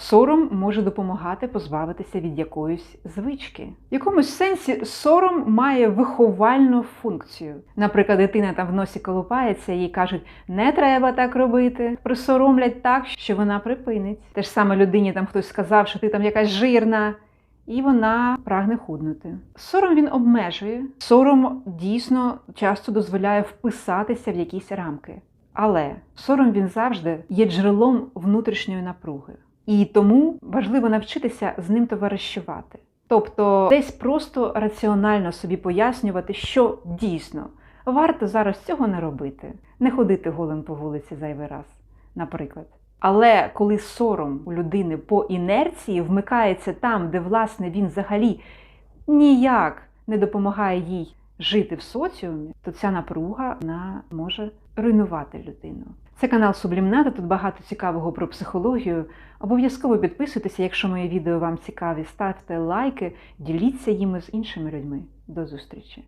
Сором може допомагати позбавитися від якоїсь звички. В якомусь сенсі сором має виховальну функцію. Наприклад, дитина там в носі колупається, їй кажуть, не треба так робити. Присоромлять так, що вона припинить. Те ж саме людині там хтось сказав, що ти там якась жирна. І вона прагне худнути. Сором він обмежує. Сором дійсно часто дозволяє вписатися в якісь рамки. Але сором він завжди є джерелом внутрішньої напруги. І тому важливо навчитися з ним товаришувати. Тобто десь просто раціонально собі пояснювати, що дійсно варто зараз цього не робити, не ходити голим по вулиці зайвий раз, наприклад. Але коли сором у людини по інерції вмикається там, де власне він взагалі ніяк не допомагає їй жити в соціумі, то ця напруга вона може руйнувати людину. Це канал Сублімната, тут багато цікавого про психологію. Обов'язково підписуйтеся, якщо мої відео вам цікаві, ставте лайки, діліться їми з іншими людьми. До зустрічі!